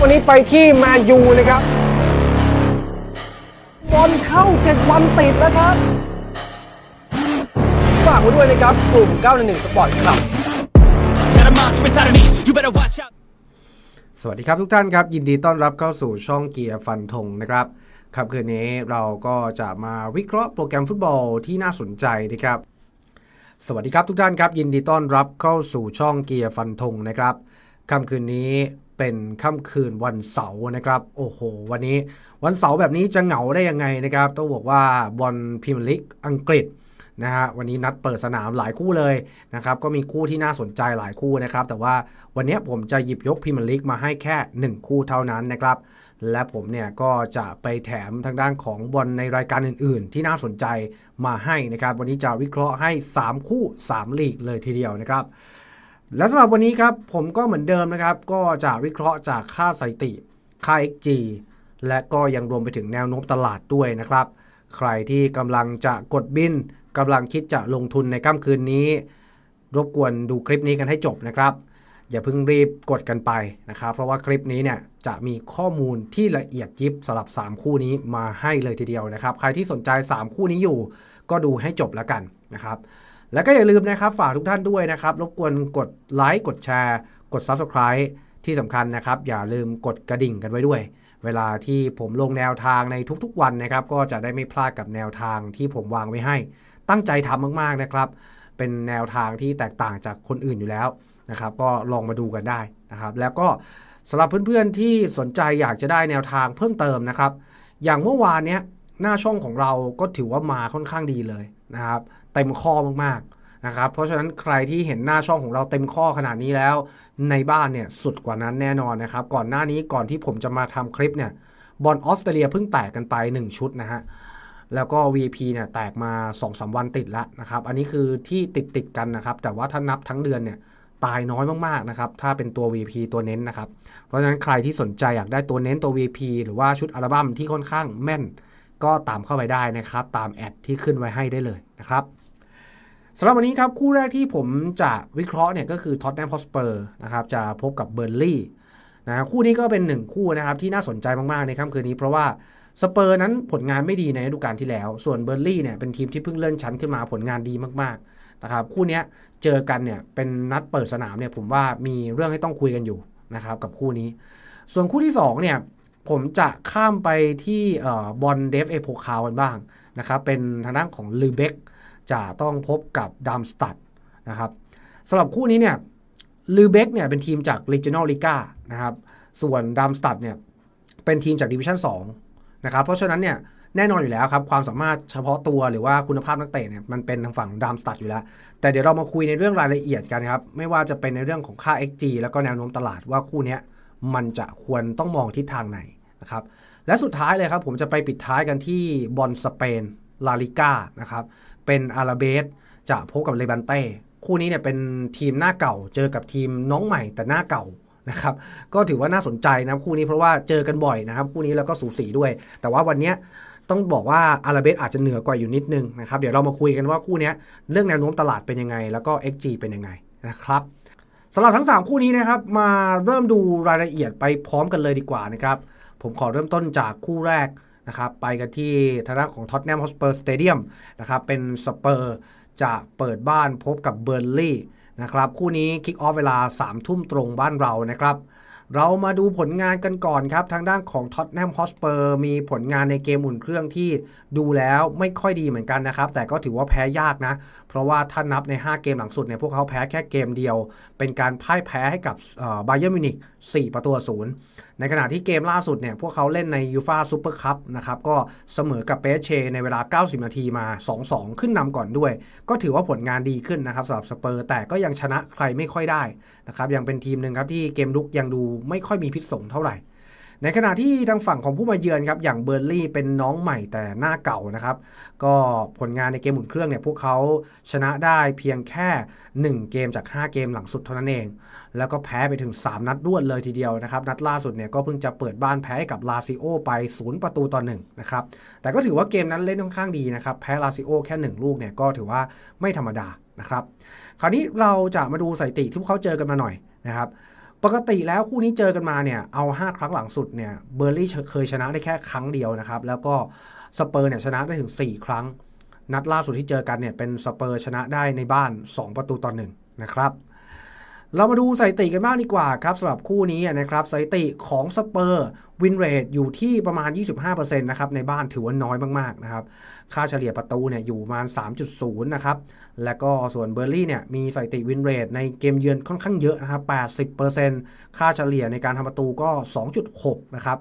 วันนี้ไปที่แมนยูนะครับบอลเข้า7วันติดแล้วครับ ฝากไว้ด้วยนะครับ กลุ่ม 911 สปอร์ตครับ สวัสดีครับทุกท่านครับ ยินดีต้อนรับเข้าสู่ช่องเกียร์ฟันธงนะครับครับคืนนี้เราก็จะมาวิเคราะห์โปรแกรมฟุตบอลที่น่าสนใจนะครับ สวัสดีครับทุกท่านครับ ยินดีต้อนรับเข้าสู่ช่องเกียร์ฟันธงนะครับค่ำคืนนี้ เป็นค่ำคืนวันเสาร์นะครับ โอ้โห วันนี้วันเสาร์แบบนี้จะเหงาได้ยังไงนะครับ ต้องบอกว่าบอลพรีเมียร์ลีกอังกฤษนะฮะวันนี้นัดเปิดสนามหลายคู่เลยนะครับก็มีคู่ที่น่าสนใจหลายคู่นะครับ แต่ว่าวันนี้ผมจะหยิบยกพรีเมียร์ลีกมาให้แค่ 1 คู่เท่านั้นนะครับ และผมเนี่ยก็จะไปแถมทางด้านของบอลในรายการอื่นๆ ที่น่าสนใจมาให้นะครับ วันนี้จะวิเคราะห์ให้ 3 คู่ 3 ลีกเลยทีเดียวนะครับ และสำหรับวันนี้ครับผมก็เหมือนเดิมนะครับ ก็จะวิเคราะห์จากค่าสถิติ ค่า XG และก็ยังรวมไปถึงแนวโน้มตลาดด้วยนะครับ ใครที่กำลังจะกดบินกำลังคิดจะลงทุนในค่ำคืนนี้ รบกวนดูคลิปนี้กันให้จบนะครับ อย่าเพิ่งรีบกดกันไปนะครับ เพราะว่าคลิปนี้เนี่ยจะมีข้อมูลที่ละเอียดยิบสำหรับ 3 คู่นี้มาให้เลยทีเดียวนะครับ ใครที่สนใจ 3 คู่นี้อยู่ ก็ดูให้จบแล้วกันนะครับ แล้วก็อย่าลืมนะครับฝากทุกท่านด้วยนะครับ รบกวนกดไลค์กดแชร์ กด Subscribe ที่สำคัญนะครับ อย่าลืมกดกระดิ่งกันไว้ด้วย เวลาที่ผมลงแนวทางในทุกๆวันนะครับ ก็จะได้ไม่พลาดกับแนวทางที่ผมวางไว้ให้ ตั้งใจทำมากๆนะครับ เป็นแนวทางที่แตกต่างจากคนอื่นอยู่แล้วนะครับ ก็ลองมาดูกันได้นะครับ แล้วก็สำหรับเพื่อนๆที่สนใจอยากจะได้แนวทางเพิ่มเติมนะครับ อย่างเมื่อวานเนี้ย หน้าช่องของเราก็ถือว่ามาค่อนข้างดีเลยนะครับเต็มข้อมากๆนะครับเพราะฉะนั้นใครที่เห็นหน้าช่องของเราเต็มข้อขนาดนี้แล้ว ในบ้านเนี่ยสุดกว่านั้นแน่นอนนะครับ ก่อนหน้านี้ก่อนที่ผมจะมาทำคลิปเนี่ยบอลออสเตรเลียเพิ่งแตกกันไป 1 ชุดนะฮะแล้วก็ VP เนี่ยแตกมา 2-3 วันติดล้วนะครับ อันนี้คือที่ติดติดกันนะครับ แต่ว่าถ้านับทั้งเดือนเนี่ยตายน้อยมากๆนะครับ ถ้าเป็นตัว VP ตัวเน้นนะครับ เพราะฉะนั้นใครที่สนใจอยากได้ตัวเน้นตัว VP หรือว่าชุดอัลบั้มที่ค่อนข้างแม่น ก็ตามเข้าไปได้นะครับ ตามแอดที่ขึ้นไว้ให้ได้เลยนะครับสำหรับวันนี้ครับคู่แรกที่ผมจะวิเคราะห์เนี่ยก็คือท็อตแนมฮอสเปอร์นะครับจะพบกับเบอร์ลี่นะคู่นี้ก็เป็นหนึ่งคู่นะครับที่น่าสนใจมากๆในค่ำคืนนี้ เพราะว่าสเปอร์นั้นผลงานไม่ดีในฤดูกาลที่แล้ว ส่วนเบอร์ลี่เนี่ยเป็นทีมที่เพิ่งเลื่อนชั้นขึ้นมาผลงานดีมากๆนะครับคู่นี้เจอกันเนี่ยเป็นนัดเปิดสนามเนี่ยผมว่ามีเรื่องให้ต้องคุยกันอยู่นะครับกับคู่นี้ ส่วนคู่ที่2เนี่ย ผมจะข้ามไปที่บอลเดฟเอโพคาวกันบ้างนะครับเป็นทางด้านของลูเบกจะต้องพบกับดัมสตัดนะครับสำหรับคู่นี้เนี่ยลูเบกเนี่ยเป็นทีมจาก Regional Liga นะครับส่วนดัมสตัดเนี่ยเป็นทีมจากดิวิชั่น2นะครับเพราะฉะนั้นเนี่ยแน่นอนอยู่แล้วครับ ความสามารถเฉพาะตัวหรือว่าคุณภาพนักเตะเนี่ยมันเป็นทางฝั่งดามสตัดอยู่แล้ว แต่เดี๋ยวเรามาคุยในเรื่องรายละเอียดกันครับ ไม่ว่าจะเป็นในเรื่องของค่า XG แล้วก็แนวโน้มตลาดว่าคู่นี้มันจะควรต้องมองทิศทางไหน นะครับและสุดท้ายเลยครับผมจะไปปิดท้ายกันที่บอลสเปนลาลิก้านะครับเป็นอาราเบสจะพบกับเลบันเต้คู่นี้เนี่ยเป็นทีมหน้าเก่า เจอกับทีมน้องใหม่แต่หน้าเก่านะครับก็ถือว่าน่าสนใจนะคู่นี้เพราะว่าเจอกันบ่อยนะครับคู่นี้แล้วก็สูสีด้วย แต่ว่าวันนี้ต้องบอกว่าอาราเบสอาจจะเหนือกว่าอยู่นิดนึงนะครับเดี๋ยวเรามาคุยกันว่าคู่นี้เรื่องแนวโน้มตลาดเป็นยังไง แล้วก็ XG เป็นยังไงนะครับสำหรับทั้ง 3 คู่นี้นะครับมาเริ่มดูรายละเอียดไปพร้อมกันเลยดีกว่านะครับ ผมขอเริ่มต้นจากคู่แรกนะครับไปกันที่ทางด้านของท็อตแนมฮอสเปอร์สเตเดียมนะครับเป็นสเปอร์จะเปิดบ้านพบกับเบอร์ลี่นะครับคู่นี้คิกออฟเวลา3ทุ่มตรงบ้านเรานะครับ เรามาดูผลงานกันก่อนครับ ทางด้านของท็อตแนมฮอสเปอร์มีผลงานในเกมอุ่นเครื่องที่ดูแล้วไม่ค่อยดีเหมือนกันนะครับ แต่ก็ถือว่าแพ้ยากนะ เพราะว่าถ้านับใน 5 เกมหลังสุดเนี่ยพวกเขาแพ้แค่เกมเดียว เป็นการพ่ายแพ้ให้กับไบเยอร์มิวนิก4 ประตูศูนย์ในขณะที่เกมล่าสุดเนี่ยพวกเขาเล่นในยูฟาซูเปอร์คัพนะครับก็เสมอกับเปเชในเวลา 90 นาทีมา 2-2 ขึ้นนำก่อนด้วย ก็ถือว่าผลงานดีขึ้นนะครับสำหรับสเปอร์แต่ก็ยังชนะใครไม่ค่อยได้นะครับยังเป็นทีมหนึ่งครับที่เกมลุกยังดูไม่ค่อยมีพิษสงเท่าไหร่ ในขณะที่ทางฝั่งของผู้มาเยือนครับอย่างเบอร์ลี่เป็นน้องใหม่แต่หน้าเก่านะครับ ก็ผลงานในเกมหมุนเครื่องเนี่ยพวกเขาชนะได้เพียงแค่ 1 เกมจาก 5 เกมหลังสุดเท่านั้นเอง แล้วก็แพ้ไปถึง 3 นัดรวดเลยทีเดียวนะครับ นัดล่าสุดเนี่ยก็เพิ่งจะเปิดบ้านแพ้กับลาซิโอไป 0 ประตูต่อ1นะครับแต่ก็ถือว่าเกมนั้นเล่นค่อนข้างดีนะครับแพ้ลาซิโอแค่ 1 ลูกเนี่ยก็ถือว่าไม่ธรรมดานะครับ คราวนี้เราจะมาดูสถิติที่พวกเขาเจอกันมาหน่อยนะครับ ปกติแล้วคู่นี้เจอกันมาเนี่ยเอา 5 ครั้งหลังสุดเนี่ยเบอร์ลี่เคยชนะได้แค่ครั้งเดียวนะครับ แล้วก็สเปอร์เนี่ยชนะได้ถึง 4 ครั้ง นัดล่าสุดที่เจอกันเนี่ยเป็นสเปอร์ชนะได้ในบ้าน 2 ประตูต่อหนึ่งนะครับ เรามาดูสถิติกันบ้างดีกว่าครับสำหรับคู่นี้นะครับสถิติของสเปอร์วินเรทอยู่ที่ประมาณ 25%นะครับในบ้านถือว่าน้อยมากๆนะครับค่าเฉลี่ยประตูเนี่ยอยู่ประมาณ 3.0 นะครับ แล้วก็ส่วนเบอร์ลี่เนี่ยมีสถิติวินเรทในเกมเยือนค่อนข้างเยอะนะครับ 80%ค่าเฉลี่ยในการทำประตูก็ 2.6 นะครับ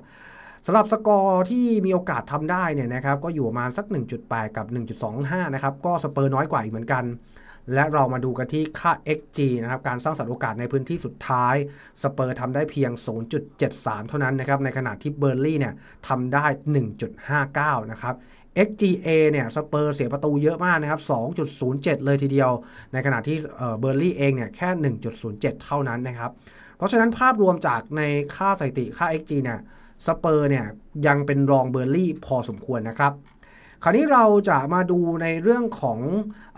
สำหรับสกอร์ที่มีโอกาสทำได้เนี่ยนะครับก็อยู่ประมาณสัก 1.8 กับ 1.25 นะครับก็สเปอร์น้อยกว่าอีกเหมือนกัน และเรามาดูกันที่ค่า XG นะครับการสร้างสรรค์โอกาสในพื้นที่สุดท้าย สเปอร์ทำได้เพียง 0.73 เท่านั้นนะครับในขณะที่เบอร์ลี่เนี่ยทำได้ 1.59 นะครับ XGA เนี่ยสเปอร์เสียประตูเยอะมากนะครับ 2.07 เลยทีเดียว ในขณะที่เบอร์ลี่เองเนี่ยแค่ 1.07 เท่านั้นนะครับ เพราะฉะนั้นภาพรวมจากในค่าสถิติค่า XG เนี่ยสเปอร์เนี่ยยังเป็นรองเบอร์ลี่พอสมควรนะครับ คราวนี้เราจะมาดูในเรื่องของ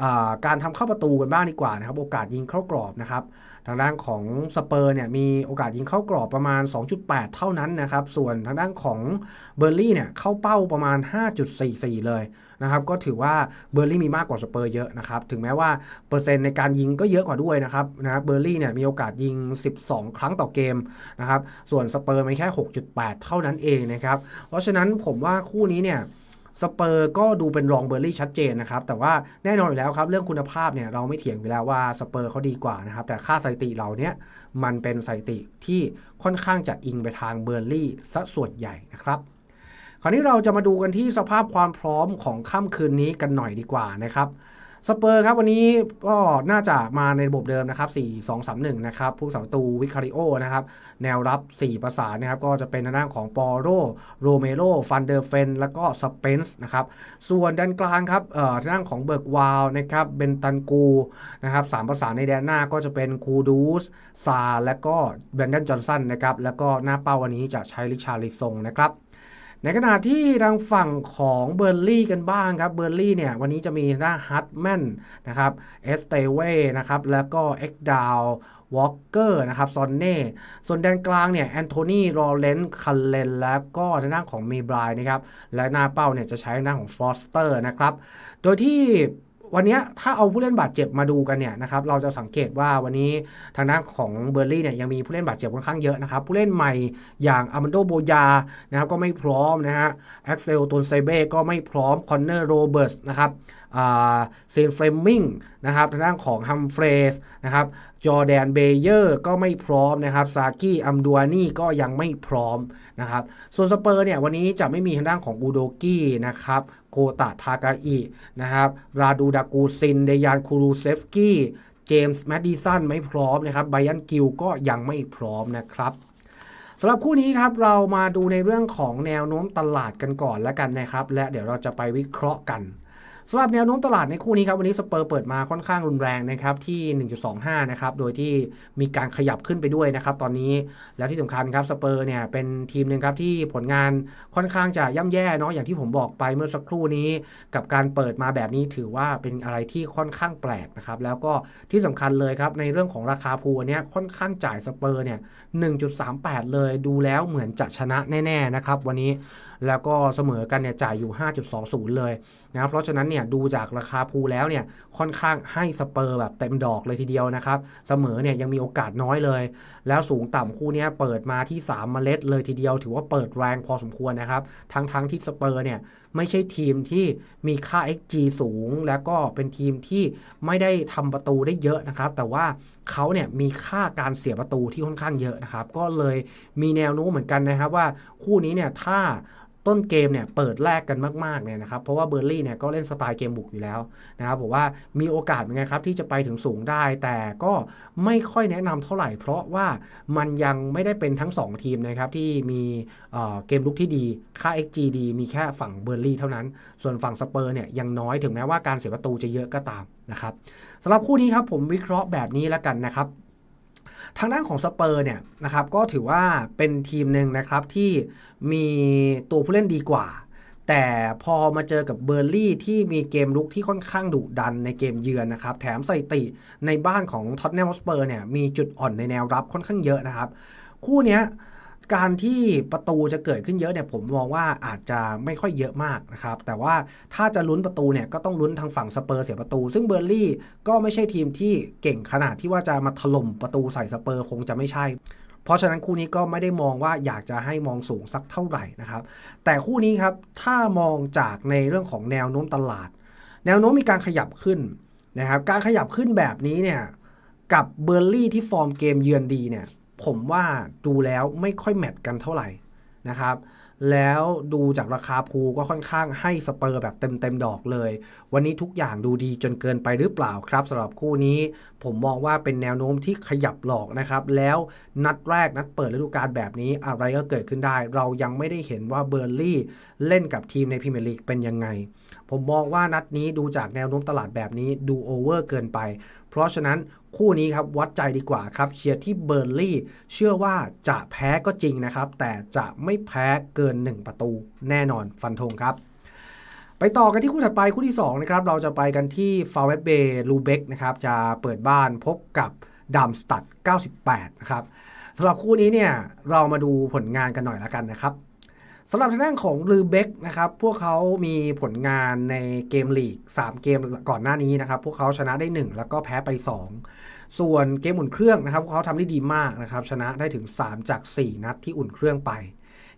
อการทำเข้าประตูกันบ้างดีกว่านะครับ โอกาสยิงเข้ากรอบนะครับ ทางด้านของสเปอร์เนี่ยมีโอกาสยิงเข้ากรอบประมาณ 2.8 เท่านั้นนะครับ ส่วนทางด้านของเบอร์ลี่เนี่ยเข้าเป้าประมาณ 5.44 เลยนะครับ ก็ถือว่าเบอร์ลี่มีมากกว่าสเปอร์เยอะนะครับ ถึงแม้ว่าเปอร์เซ็นต์ในการยิงก็เยอะกว่าด้วยนะครับนะเบอร์ลี่เนี่ยมีโอกาสยิง 12 ครั้งต่อเกมนะครับ ส่วนสเปอร์ไม่แค่ 6.8 เท่านั้นเองนะครับ เพราะฉะนั้นผมว่าคู่นี้เนี่ย สเปอร์ก็ดูเป็นรองเบอร์ลี่ชัดเจนนะครับ แต่ว่าแน่นอนอยู่แล้วครับ เรื่องคุณภาพเนี่ยเราไม่เถียงอยู่แล้วว่าสเปอร์เขาดีกว่านะครับ แต่ค่าสถิติเราเนี่ยมันเป็นสถิติที่ค่อนข้างจะอิงไปทางเบอร์ลี่ซะส่วนใหญ่นะครับคราวนี้เราจะมาดูกันที่สภาพความพร้อมของค่ำคืนนี้กันหน่อยดีกว่านะครับ สเปอร์ครับวันนี้ก็น่าจะมาในระบบเดิมนะครับ4 2 3 1นะครับผู้สาประตูวิคาริโอนะครับแนวรับ 4 ประสานนะครับก็จะเป็นทางด้านของปอโรโรเมโรฟันเดอร์เฟน แล้วก็สเปนส์นะครับส่วนด้านกลางครับเอ่อทางด้านของเบิร์กวาลนะครับเบนตันกูนะครับสามประสานในแดนหน้าก็จะเป็นคูดูสซาและก็แบนดันจอห์นสันนะครับแล้วก็หน้าเป้าวันนี้จะใช้ลิชาริซงนะครับ ในขณะที่ทางฝั่งของเบอร์ลี่กันบ้างครับเบอร์ลี่เนี่ยวันนี้จะมีหน้าฮัตแมนนะครับเอสเตเวนะครับแล้วก็เอ็กดาววอลเกอร์นะครับซอนเน่ ส่วนแดนกลางเนี่ยแอนโทนีรอเลนคันเลนแล้วก็ทางด้านของเมบรายนะครับ และหน้าเป้าเนี่ยจะใช้หน้าของฟอสเตอร์นะครับ โดยที่ วันนี้ถ้าเอาผู้เล่นบาดเจ็บมาดูกันเนี่ยนะครับเราจะสังเกตว่าวันนี้ทางด้านของเบอร์ลี่เนี่ยยังมีผู้เล่นบาดเจ็บค่อนข้างเยอะนะครับผู้เล่นใหม่อย่างอามันโดโบยานะครับก็ไม่พร้อมนะฮะแอ็กเซลตนไซเบ้ก็ไม่พร้อมคอนเนอร์โรเบิร์ตนะครับเซนเฟรมมิงนะครับทางด้านของฮัมเฟรสนะครับจอแดนเบเยอร์ก็ไม่พร้อมนะครับซากิอัมดัวนี่ก็ยังไม่พร้อมนะครับส่วนสเปอร์เนี่ยวันนี้จะไม่มีทางด้านของอูโดกี้นะครับ โคตะทากาอินะครับราดูดากูซินเดยานคูรูเซฟสกี้เจมส์แมดดิสันไม่พร้อมนะครับไบยันกิลก็ยังไม่พร้อมนะครับสำหรับคู่นี้ครับเรามาดูในเรื่องของแนวโน้มตลาดกันก่อนแล้วกันนะครับ และเดี๋ยวเราจะไปวิเคราะห์กัน สำหรับแนวโน้มตลาดในคู่นี้ครับ วันนี้สเปอร์เปิดมาค่อนข้างรุนแรงนะครับที่ 1.25 นะครับ โดยที่มีการขยับขึ้นไปด้วยนะครับ ตอนนี้แล้วที่สำคัญครับสเปอร์เนี่ยเป็นทีมหนึ่งครับที่ผลงานค่อนข้างจะย่ำแย่เนาะอย่างที่ผมบอกไปเมื่อสักครู่นี้ กับการเปิดมาแบบนี้ถือว่าเป็นอะไรที่ค่อนข้างแปลกนะครับแล้วก็ที่สำคัญเลยครับในเรื่องของราคาพูอันเนี้ยค่อนข้างจ่ายสเปอร์เนี่ย1.38 เลยดูแล้วเหมือนจะชนะแน่ๆนะครับวันนี้ แล้วก็เสมอกันเนี่ยจ่ายอยู่ 5.20 เลยนะครับเพราะฉะนั้นเนี่ยดูจากราคาพูแล้วเนี่ยค่อนข้างให้สเปอร์แบบเต็มดอกเลยทีเดียวนะครับเสมอเนี่ยยังมีโอกาสน้อยเลย แล้วสูงต่ำคู่เนี้ยเปิดมาที่ 3 เมล็ดเลยทีเดียว ถือว่าเปิดแรงพอสมควรนะครับทั้งๆทที่สเปอร์เนี่ยไม่ใช่ทีมที่มีค่า XG สูง แล้วก็เป็นทีมที่ไม่ได้ทำประตูได้เยอะนะครับแต่ว่าเขาเนี่ยมีค่าการเสียประตูที่ค่อนข้างเยอะนะครับก็เลยมีแนวโน้มเหมือนกันนะครับว่าคู่นี้เนี่ยถ้า ต้นเกมเนี่ยเปิดแรกกันมากๆเนี่ยนะครับเพราะว่าเบอร์ลี่เนี่ยก็เล่นสไตล์เกมบุกอยู่แล้วนะครับผมว่ามีโอกาสเหมือนกันครับที่จะไปถึงสูงได้ แต่ก็ไม่ค่อยแนะนำเท่าไหร่ เพราะว่ามันยังไม่ได้เป็นทั้ง 2 ทีมนะครับที่มีเเกมลุกที่ดีค่า XG ดีมีแค่ฝั่งเบอร์ลี่เท่านั้น ส่วนฝั่งสเปอร์เนี่ยยังน้อยถึงแม้ว่าการเสียประตูจะเยอะก็ตามนะครับสำหรับคู่นี้ครับผมวิเคราะห์แบบนี้แล้วกันนะครับ ทางด้านของสเปอร์เนี่ยนะครับก็ถือว่าเป็นทีมหนึ่งนะครับที่มีตัวผู้เล่นดีกว่า แต่พอมาเจอกับเบอร์ลี่ที่มีเกมลุกที่ค่อนข้างดุดันในเกมเยือนนะครับ แถมสถิติในบ้านของท็อตแนมสเปอร์เนี่ยมีจุดอ่อนในแนวรับค่อนข้างเยอะนะครับ คู่เนี้ย การที่ประตูจะเกิดขึ้นเยอะเนี่ยผมมองว่าอาจจะไม่ค่อยเยอะมากนะครับ แต่ว่าถ้าจะลุ้นประตูเนี่ยก็ต้องลุ้นทางฝั่งสเปอร์เสียประตู ซึ่งเบอร์ลี่ก็ไม่ใช่ทีมที่เก่งขนาดที่ว่าจะมาถล่มประตูใส่สเปอร์คงจะไม่ใช่ เพราะฉะนั้นคู่นี้ก็ไม่ได้มองว่าอยากจะให้มองสูงสักเท่าไหร่นะครับ แต่คู่นี้ครับถ้ามองจากในเรื่องของแนวโน้มตลาด แนวโน้มมีการขยับขึ้นนะครับ การขยับขึ้นแบบนี้เนี่ยกับเบอร์ลี่ที่ฟอร์มเกมเยือนดีเนี่ย ผมว่าดูแล้วไม่ค่อยแมทกันเท่าไหร่นะครับ แล้วดูจากราคาพูก็ค่อนข้างให้สเปอร์แบบเต็มเต็มๆดอกเลย วันนี้ทุกอย่างดูดีจนเกินไปหรือเปล่าครับสำหรับคู่นี้ ผมมองว่าเป็นแนวโน้มที่ขยับหลอกนะครับ แล้วนัดแรกนัดเปิดฤดูกาลแบบนี้อะไรก็เกิดขึ้นได้ เรายังไม่ได้เห็นว่าเบอร์ลี่เล่นกับทีมในพรีเมียร์ลีกเป็นยังไง ผมมองว่านัดนี้ดูจากแนวโน้มตลาดแบบนี้ดูโอเวอร์เกินไป เพราะฉะนั้น คู่นี้ครับวัดใจดีกว่าครับเชียร์ที่เบอร์ลี่เชื่อว่าจะแพ้ก็จริงนะครับ แต่จะไม่แพ้เกิน 1 ประตูแน่นอนฟันธงครับ ไปต่อกันที่คู่ถัดไปคู่ที่2นะครับเราจะไปกันที่ฟาวเวเบลูเบกนะครับจะเปิดบ้านพบกับดัมสตัด98 นะครับสำหรับคู่นี้เนี่ยเรามาดูผลงานกันหน่อยละกันนะครับ สำหรับทางด้านของลูเบกนะครับพวกเขามีผลงานในเกมลีก 3 เกมก่อนหน้านี้นะครับพวกเขาชนะได้ 1 แล้วก็แพ้ไป 2 ส่วนเกมอุ่นเครื่องนะครับพวกเขาทำได้ดีมากนะครับชนะได้ถึง 3 จาก 4 นัดที่อุ่นเครื่องไป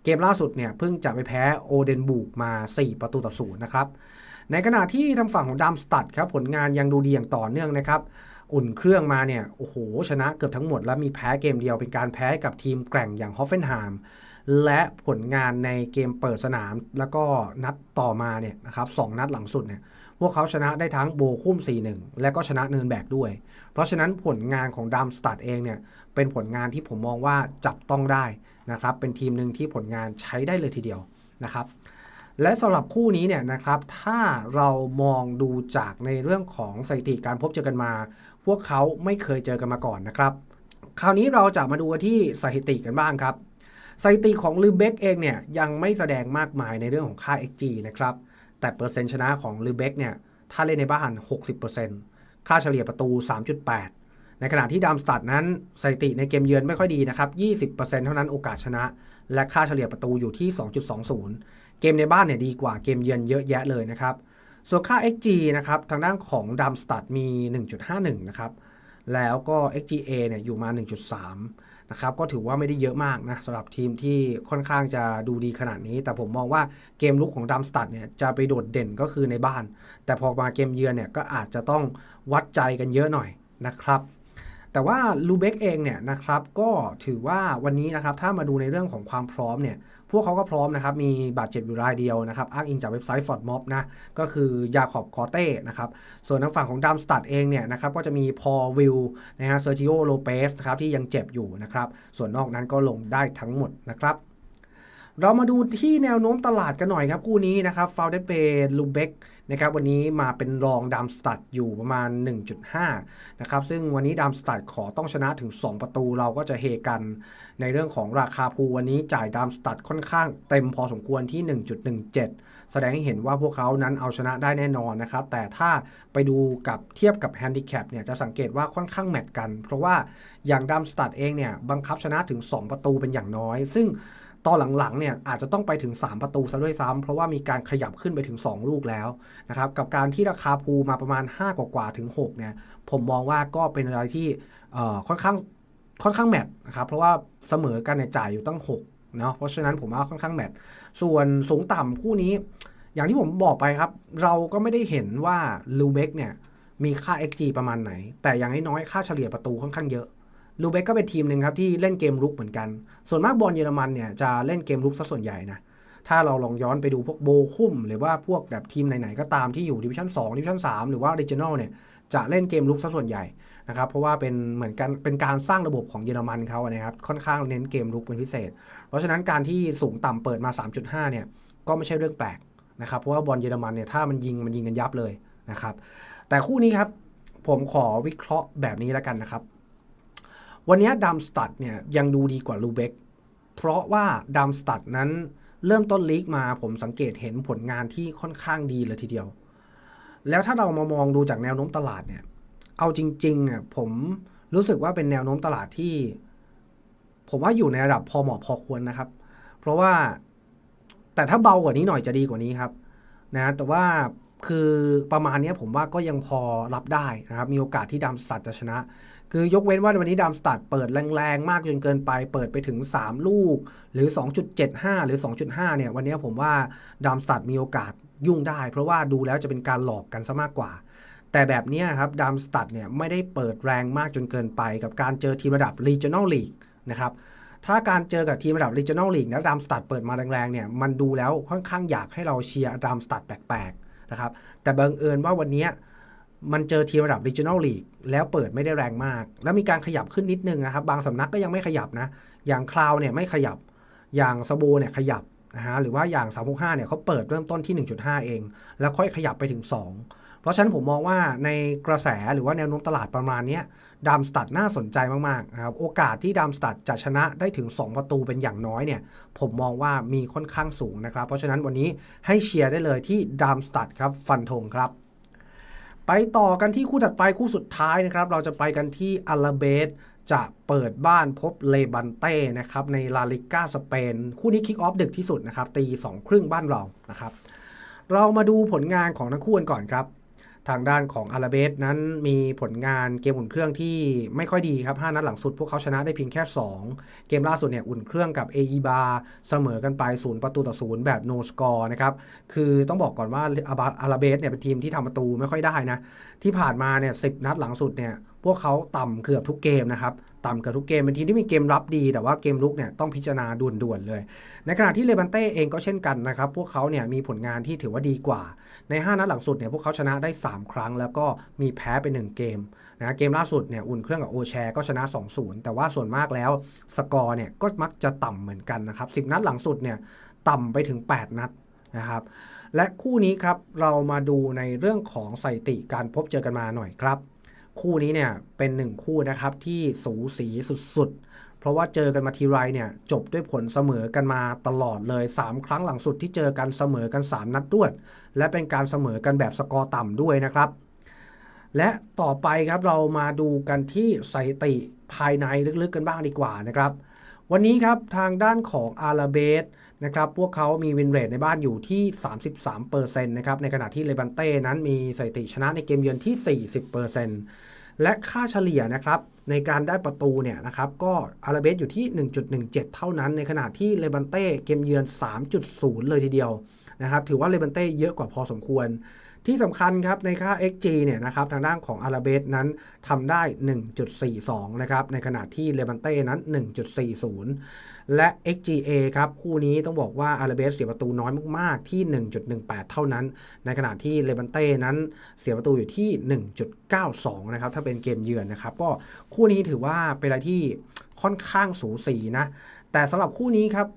เกมล่าสุดเนี่ยเพิ่งจะไปแพ้โอเดนบุกมา 4 ประตูต่อศูนย์นะครับในขณะที่ทางฝั่งของดัมสตัดครับผลงานยังดูดีอย่างต่อเนื่องนะครับอุ่นเครื่องมาเนี่ยโอ้โหชนะเกือบทั้งหมด แล้วมีแพ้เกมเดียวเป็นการแพ้กับทีมแกร่งอย่างฮอฟเฟนไฮม์ และผลงานในเกมเปิดสนาม แล้วก็นัดต่อมาเนี่ยนะครับสองนัดหลังสุดเนี่ยพวกเขาชนะได้ทั้งโบคุ้ม 4-1 และก็ชนะเนินแบกด้วย เพราะฉะนั้นผลงานของดัมสตัดเองเนี่ยเป็นผลงานที่ผมมองว่าจับต้องได้นะครับเป็นทีมหนึ่งที่ผลงานใช้ได้เลยทีเดียวนะครับและสำหรับคู่นี้เนี่ยนะครับถ้าเรามองดูจากในเรื่องของสถิติการพบเจอกันมา พวกเขาไม่เคยเจอกันมาก่อนนะครับ คราวนี้เราจะมาดูที่สถิติกันบ้างครับ สถิติของลือเบกเองเนี่ยยังไม่แสดงมากมายในเรื่องของค่า XG นะครับ แต่เปอร์เซ็นต์ชนะของลือเบกเนี่ยถ้าเล่นในบ้าน 60%ค่าเฉลี่ยประตู 3.8 ในขณะที่ดัมสตัดนั้นสถิติในเกมเยือนไม่ค่อยดีนะครับ 20%เท่านั้นโอกาสชนะ และค่าเฉลี่ยประตูอยู่ที่ 2.20 เกมในบ้านเนี่ยดีกว่าเกมเยือนเยอะแยะเลยนะครับ ส่วนค่า XG นะครับทางด้านของดัมสตัดมี 1.51 นะครับ แล้วก็ XGA เนี่ยอยู่มา 1.3 นะครับ ก็ถือว่าไม่ได้เยอะมากนะสำหรับทีมที่ค่อนข้างจะดูดีขนาดนี้ แต่ผมมองว่าเกมลุกของดัมสตัดเนี่ยจะไปโดดเด่นก็คือในบ้าน แต่พอมาเกมเยือนเนี่ยก็อาจจะต้องวัดใจกันเยอะหน่อยนะครับ แต่ว่าลูเบกเองเนี่ยนะครับก็ถือว่าวันนี้นะครับถ้ามาดูในเรื่องของความพร้อมเนี่ยพวกเขาก็พร้อมนะครับมีบาดเจ็บอยู่รายเดียวนะครับอ้างอิงจากเว็บไซต์ฟอร์ดม็อบนะก็คือยาขอบคอเต้นะครับส่วนทางฝั่งของดัมสตัดเองเนี่ยนะครับก็จะมีพอวิลนะฮะเซอร์จิโอโลเปสนะครับที่ยังเจ็บอยู่นะครับส่วนนอกนั้นก็ลงได้ทั้งหมดนะครับ เรามาดูที่แนวโน้มตลาดกันหน่อยครับคู่นี้นะครับฟาวเดเปลูเบกนะครับวันนี้มาเป็นรองดัมสตัดอยู่ประมาณ 1.5นะครับซึ่งวันนี้ดัมสตัดขอต้องชนะถึง 2 ประตูเราก็จะเฮกันในเรื่องของราคาพูวันนี้จ่ายดัมสตัดค่อนข้างเต็มพอสมควรที่ 1.17 แสดงให้เห็นว่าพวกเขานั้นเอาชนะได้แน่นอนนะครับแต่ถ้าไปดูกับเทียบกับแฮนดิแคปเนี่ยจะสังเกตว่าค่อนข้างแมทกัน เพราะว่าอย่างดัมสตัดเองเนี่ยบังคับชนะถึง 2 ประตูเป็นอย่างน้อย ซึ่ง ตอนหลังๆเนี่ยอาจจะต้องไปถึง 3 ประตูซะด้วยซ้ำเพราะว่ามีการขยับขึ้นไปถึง 2 ลูกแล้วนะครับกับการที่ราคาพูมาประมาณ 5 กว่าๆถึง6เนี่ยผมมองว่าก็เป็นอะไรที่ค่อนข้างค่อนข้างแมทนะครับเพราะว่าเสมอกันเนี่ยจ่ายอยู่ตั้ง6เนาะเพราะฉะนั้นผมว่าค่อนข้างแมทส่วนสูงต่ำคู่นี้ อย่างที่ผมบอกไปครับ เราก็ไม่ได้เห็นว่าลูเบกเนี่ยมีค่า XG ประมาณไหน แต่อย่างน้อยๆค่าเฉลี่ยประตูค่อนข้างเยอะ ลูเบกก็เป็นทีมหนึ่งครับที่เล่นเกมรุกเหมือนกัน ส่วนมากบอลเยอรมันเนี่ยจะเล่นเกมรุกซะส่วนใหญ่นะ ถ้าเราลองย้อนไปดูพวกโบคุ้มหรือว่าพวกแบบทีมไหนๆก็ตามที่อยู่ดิวิชั่น2ดิวิชั่น3หรือว่า r ร g i o n a l เนี่ยจะเล่นเกมรุกซะส่วนใหญ่นะครับ เพราะว่าเป็นเหมือนกันเป็นการสร้างระบบของเยอรมันเขานะครับค่อนข้างเน้นเกมรุกเป็นพิเศษ เพราะฉะนั้นการที่สูงต่ำเปิดมา 3.5 เนี่ยก็ไม่ใช่เรื่องแปลกนะครับเพราะว่าบอลเยอรมันเนี่ยถ้ามันยิงมันยิงกันยับเลยนะครับแต่คู่นี้ครับผมขอวิเคราะห์แบบนี้แล้วกันนะครับ วันนี้ดัมสตัดเนี่ยยังดูดีกว่าลูเบกเพราะว่าดัมสตัดนั้นเริ่มต้นลีกมาผมสังเกตเห็นผลงานที่ค่อนข้างดีเลยทีเดียว แล้วถ้าเรามามองดูจากแนวโน้มตลาดเนี่ย เอาจริงๆอะผมรู้สึกว่าเป็นแนวโน้มตลาดที่ ผมว่าอยู่ในระดับพอเหมาะพอควรนะครับ เพราะว่าแต่ถ้าเบากว่านี้หน่อยจะดีกว่านี้ครับนะแต่ว่าคือประมาณนี้ผมว่าก็ยังพอรับได้นะครับ มีโอกาสที่ดามสตัดจะชนะ คือยกเว้นว่าวันนี้ดามสตัดเปิดแรงๆ มากจนเกินไป เปิดไปถึง 3 ลูก หรือ 2.75 หรือ 2.5 เนี่ย วันนี้ผมว่าดามสตัดมีโอกาสยุ่งได้ เพราะว่าดูแล้วจะเป็นการหลอกกันซะมากกว่า แต่แบบนี้ครับดามสตัดเนี่ยไม่ได้เปิดแรงมากจนเกินไป กับการเจอทีมระดับ regional league นะครับถ้าการเจอกับทีมระดับ regional league แล้วดามสตัดเปิดมาแรงๆเนี่ยมันดูแล้วค่อนข้างอยากให้เราเชียร์ดามสตัดแปลกๆนะครับแต่บังเอิญว่าวันนี้ มันเจอทีมระดับ regional league แล้วเปิดไม่ได้แรงมาก แล้วมีการขยับขึ้นนิดนึงนะครับ บางสำนักก็ยังไม่ขยับนะ อย่างคลาวเนี่ยไม่ขยับ อย่างสโบเนี่ยขยับนะฮะ หรือว่าอย่าง 365 เนี่ยเขาเปิดเริ่มต้นที่ 1.5 เอง แล้วค่อยขยับไปถึง 2 เพราะฉะนั้นผมมองว่าในกระแสหรือว่าแนวโน้มตลาดประมาณนี้ดามสตัดน่าสนใจมากๆนะครับ โอกาสที่ดามสตัดจะชนะได้ถึง 2 ประตูเป็นอย่างน้อยเนี่ย ผมมองว่ามีค่อนข้างสูงนะครับ เพราะฉะนั้นวันนี้ให้เชียร์ได้เลยที่ดามสตัดครับ ฟันธงครับ ไปต่อกันที่คู่ถัดไปคู่สุดท้ายนะครับ เราจะไปกันที่อาราเบสจะเปิดบ้านพบเลบันเต้นะครับในลาลิก้าสเปน คู่นี้คิกออฟดึกที่สุดนะครับตีสองครึ่งบ้านเรานะครับ เรามาดูผลงานของทั้งคู่กันก่อนครับ ทางด้านของอาราเบสนั้นมีผลงานเกมอุ่นเครื่องที่ไม่ค่อยดีครับ 5 นัดหลังสุดพวกเขาชนะได้เพียงแค่ 2 เกมล่าสุดเนี่ยอุ่นเครื่องกับเอ b บาเสมอกันไป 0 ประตูต่อ 0 แบบโนสกอร์นะครับ คือต้องบอกก่อนว่าอาราเบสเนี่ยเป็นทีมที่ทำประตูไม่ค่อยได้นะ ที่ผ่านมาเนี่ยสินัดหลังสุดเนี่ยพวกเขาต่ำเกือบทุกเกมนะครับ ต่ำเกือบทุกเกมเป็นทีมที่มีเกมรับดี แต่ว่าเกมลุกเนี่ยต้องพิจารณาด่วนๆเลย ในขณะที่เลบันเต้เองก็เช่นกันนะครับ พวกเขาเนี่ยมีผลงานที่ถือว่าดีกว่า ใน 5 นัดหลังสุดเนี่ยพวกเขาชนะได้ 3 ครั้ง แล้วก็มีแพ้ไป 1 เกมนะเกมล่าสุดเนี่ยอุ่นเครื่องกับโอแชร์ก็ชนะ 2-0 แต่ว่าส่วนมากแล้วสกอร์เนี่ยก็มักจะต่ำเหมือนกันนะครับ10 นัดหลังสุดเนี่ยต่ำไปถึง 8 นัดนะครับและคู่นี้ครับเรามาดูในเรื่องของสถิติการพบเจอกันมาหน่อยครับ คู่นี้เนี่ยเป็นหนึ่งคู่นะครับที่สูสีสุดๆ เพราะว่าเจอกันมาทีไรเนี่ยจบด้วยผลเสมอกันมาตลอดเลย 3 ครั้งหลังสุดที่เจอกันเสมอกัน 3 นัดรวด และเป็นการเสมอกันแบบสกอร์ต่ำด้วยนะครับ และต่อไปครับเรามาดูกันที่สถิติภายในลึกๆกันบ้างดีกว่านะครับ วันนี้ครับทางด้านของอาราเบส นะครับพวกเขามีวินเรทในบ้านอยู่ที่ 33%นะครับในขณะที่เลบันเต้นั้นมีสถิติชนะในเกมเยือนที่ 40%และค่าเฉลี่ยนะครับในการได้ประตูเนี่ยนะครับก็อาราเบสอยู่ที่ 1.17 เท่านั้น ในขณะที่เลบันเต้เกมเยือน 3.0 เลยทีเดียวนะครับถือว่าเลบันเต้เยอะกว่าพอสมควร ที่สำคัญครับในค่า XG เนี่ยนะครับทางด้านของอาราเบสนั้นทำได้ 1.42 นะครับ ในขณะที่เลบันเต้นั้น 1.40 และ XGA ครับ คู่นี้ต้องบอกว่าอาราเบสเสียประตูน้อยมาก ๆ ที่ 1.18 เท่านั้น ในขณะที่เลบันเต้นั้นเสียประตูอยู่ที่ 1.92 นะครับ ถ้าเป็นเกมเยือนนะครับ ก็คู่นี้ถือว่าเป็นอะไรที่ค่อนข้างสูสีนะ แต่สำหรับคู่นี้ครับ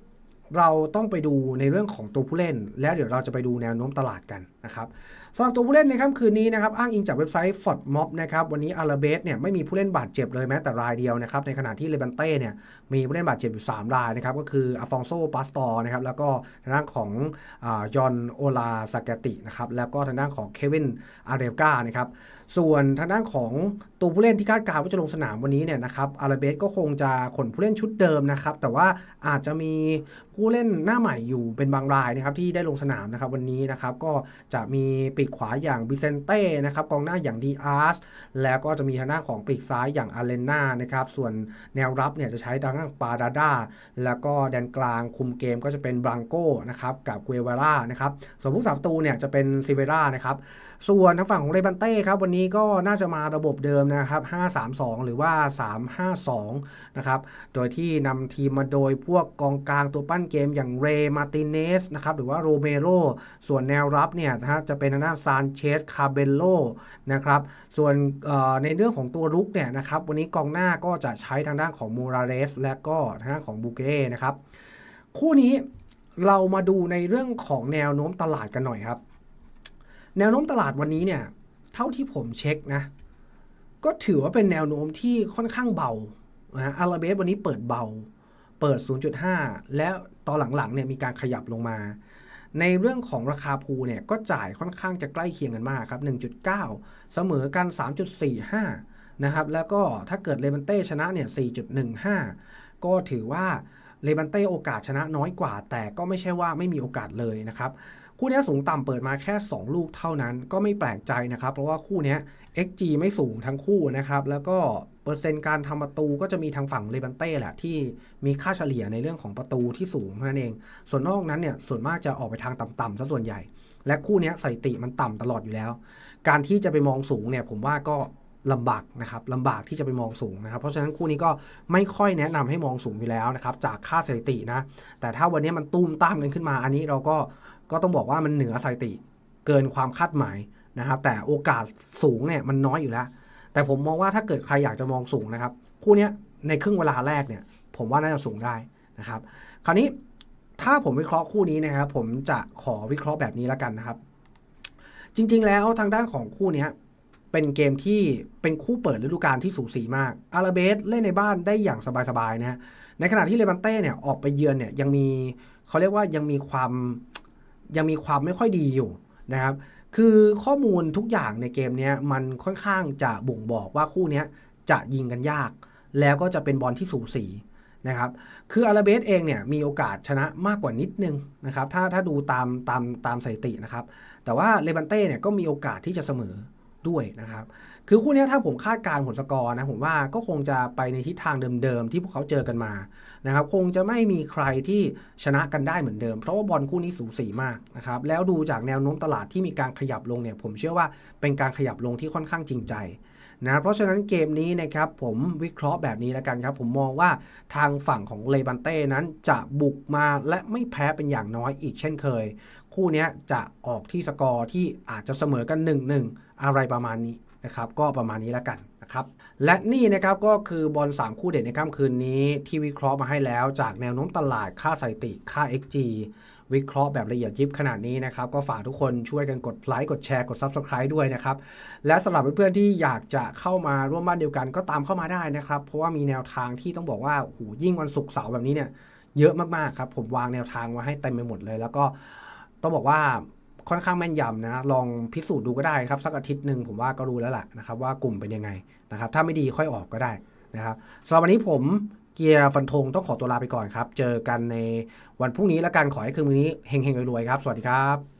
เราต้องไปดูในเรื่องของตัวผู้เล่น แล้วเดี๋ยวเราจะไปดูแนวโน้มตลาดกันนะครับ สำหรับตัวผู้เล่นในค่ำคืนนี้นะครับอ้างอิงจากเว็บไซต์ f o r d m o b นะครับวันนี้อาราเบสเนี่ยไม่มีผู้เล่นบาดเจ็บเลยแม้แต่รายเดียวนะครับในขณะที่เลบันเต้เนี่ยมีผู้เล่นบาดเจ็บอยู่3รายนะครับก็คืออาฟองโซปาสตอร์นะครับแล้วก็ทางด้านของยอนโอลาสากตินะครับแล้วก็ทางด้านของเควินอาเรลกานะครับส่วนทางด้านของตัวผู้เล่นที่คาดการณ์ว่าจะลงสนามวันนี้เนี่ยนะครับอาราเบสก็คงจะขนผู้เล่นชุดเดิมนะครับ แต่ว่าอาจจะมีผู้เล่นหน้าใหม่อยู่เป็นบางรายนะครับที่ได้ลงสนามนะครับวันนี้นะครับก็จะมีปีกขวาอย่างบิเซนเต้นะครับกองหน้าอย่างดีอาร์สแล้วก็จะมีทางด้านของปีกซ้ายอย่างอาเลน่านะครับส่วนแนวรับเนี่ยจะใช้ทางด้านปาดาดาแล้วก็แดนกลางคุมเกมก็จะเป็นบรังโก้นะครับกับเกเวรานะครับส่วนผู้สาประตูเนี่ยจะเป็นซิเวร่านะครับส่วนทางฝั่งของเรบันเต้ครับวันนี้ก็น่าจะมาระบบเดิมนะครับ 5-3-2 หรือว่า 3-5-2 นะครับ โดยที่นำทีมมาโดยพวกกองกลางตัวปั้นเกมอย่างเรมาติเนสนะครับหรือว่าโรเมโรส่วนแนวรับเนี่ยนะฮะจะเป็นทางด้าซานเชสคาเบโลนะครับส่วนในเรื่องของตัวรุกเนี่ยนะครับวันนี้กองหน้าก็จะใช้ทางด้านของมูราเรสและก็ทางด้านของบูเก้นะครับคู่นี้เรามาดูในเรื่องของแนวโน้มตลาดกันหน่อยครับ แนวโน้มตลาดวันนี้เนี่ย เท่าที่ผมเช็คนะ ก็ถือว่าเป็นแนวโน้มที่ค่อนข้างเบานะอาราเบสวันนี้เปิดเบา เปิด 0.5 แล้วตอนหลังๆเนี่ยมีการขยับลงมา ในเรื่องของราคาพูเนี่ยก็จ่ายค่อนข้างจะใกล้เคียงกันมากครับ 1.9 เสมอกัน 3.45 นะครับ แล้วก็ถ้าเกิดเลบันเต้ชนะเนี่ย 4.15 ก็ถือว่าเลบันเต้โอกาสชนะน้อยกว่า แต่ก็ไม่ใช่ว่าไม่มีโอกาสเลยนะครับ คู่นี้สูงต่ำเปิดมาแค่ 2 ลูกเท่านั้นก็ไม่แปลกใจนะครับ เพราะว่าคู่นี้ XG ไม่สูงทั้งคู่นะครับ แล้วก็เปอร์เซ็นต์การทำประตูก็จะมีทางฝั่งเลบันเต้แหละที่มีค่าเฉลี่ยในเรื่องของประตูที่สูงเท่านั้นเอง ส่วนนอกนั้นเนี่ยส่วนมากจะออกไปทางต่ำๆซะส่วนใหญ่ และคู่นี้สถิติมันต่ำตลอดอยู่แล้ว การที่จะไปมองสูงเนี่ยผมว่าก็ ลำบากนะครับลำบากที่จะไปมองสูงนะครับ เพราะฉะนั้นคู่นี้ก็ไม่ค่อยแนะนำให้มองสูงอยู่แล้วนะครับจากค่าสถิตินะ แต่ถ้าวันนี้มันตุ้มตามกันขึ้นมา อันนี้เราก็ก็ต้องบอกว่ามันเหนือสถิติเกินความคาดหมายนะครับ แต่โอกาสสูงเนี่ยมันน้อยอยู่แล้ว แต่ผมมองว่าถ้าเกิดใครอยากจะมองสูงนะครับ คู่นี้ในครึ่งเวลาแรกเนี่ย ผมว่าน่าจะสูงได้นะครับ คราวนี้ถ้าผมวิเคราะห์คู่นี้นะครับ ผมจะขอวิเคราะห์แบบนี้แล้วกันนะครับ จริง ๆ แล้วทางด้านของคู่เนี้ย เป็นเกมที่เป็นคู่เปิดฤดูกาลที่สูสีมาก อาราเบสเล่นในบ้านได้อย่างสบายๆนะฮะ ในขณะที่เลบันเต้เนี่ยออกไปเยือนเนี่ยยังมีเขาเรียกว่ายังมีความยังมีความไม่ค่อยดีอยู่นะครับ คือข้อมูลทุกอย่างในเกมนี้มันค่อนข้างจะบ่งบอกว่าคู่นี้จะยิงกันยาก แล้วก็จะเป็นบอลที่สูสีนะครับ คืออาราเบสเองเนี่ยมีโอกาสชนะมากกว่านิดนึงนะครับ ถ้าถ้าดูตามตามตามสถิตินะครับ แต่ว่าเลบันเต้เนี่ยก็มีโอกาสที่จะเสมอ ด้วยนะครับ คือคู่นี้ถ้าผมคาดการณ์ผลสกอร์นะผมว่าก็คงจะไปในทิศทางเดิมๆ ที่พวกเขาเจอกันมานะครับคงจะไม่มีใครที่ชนะกันได้เหมือนเดิม เพราะว่าบอลคู่นี้สูสีมากนะครับแล้วดูจากแนวโน้มตลาดที่มีการขยับลงเนี่ยผมเชื่อว่าเป็นการขยับลงที่ค่อนข้างจริงใจนะเพราะฉะนั้นเกมนี้นะครับผมวิเคราะห์แบบนี้แล้วกันครับผมมองว่าทางฝั่งของเลบันเต้นั้นจะบุกมาและไม่แพ้เป็นอย่างน้อยอีกเช่นเคย คู่นี้จะออกที่สกอร์ที่อาจจะเสมอกัน 1-1 อะไรประมาณนี้นะครับก็ประมาณนี้แล้วกันนะครับและนี่นะครับก็คือบอล3 คู่เด็ดในค่ำคืนนี้ที่วิเคราะห์มาให้แล้วจากแนวโน้มตลาดค่าสถิติค่า XG วิเคราะห์แบบละเอียดยิบขนาดนี้นะครับ ก็ฝากทุกคนช่วยกันกดไลค์กดแชร์กด Subscribe ด้วยนะครับ และสำหรับเพื่อนๆที่อยากจะเข้ามาร่วมบ้านเดียวกันก็ตามเข้ามาได้นะครับ เพราะว่ามีแนวทางที่ต้องบอกว่าโอ้โหยิ่งวันศุกร์เสาร์แบบนี้เนี่ยเยอะมากๆครับผมวางแนวทางไว้ให้เต็มไปหมดเลย แล้วก็ต้องบอกว่า ค่อนข้างแม่นยำนะ ลองพิสูจน์ดูก็ได้ครับ สักอาทิตย์หนึ่งผมว่าก็รู้แล้วแหละนะครับ ว่ากลุ่มเป็นยังไงนะครับ ถ้าไม่ดีค่อยออกก็ได้นะครับสำหรับวันนี้ผมเกียร์ฟันธงต้องขอตัวลาไปก่อนครับ เจอกันในวันพรุ่งนี้แล้วกันขอให้คืนนี้เฮงๆรวยๆครับ สวัสดีครับ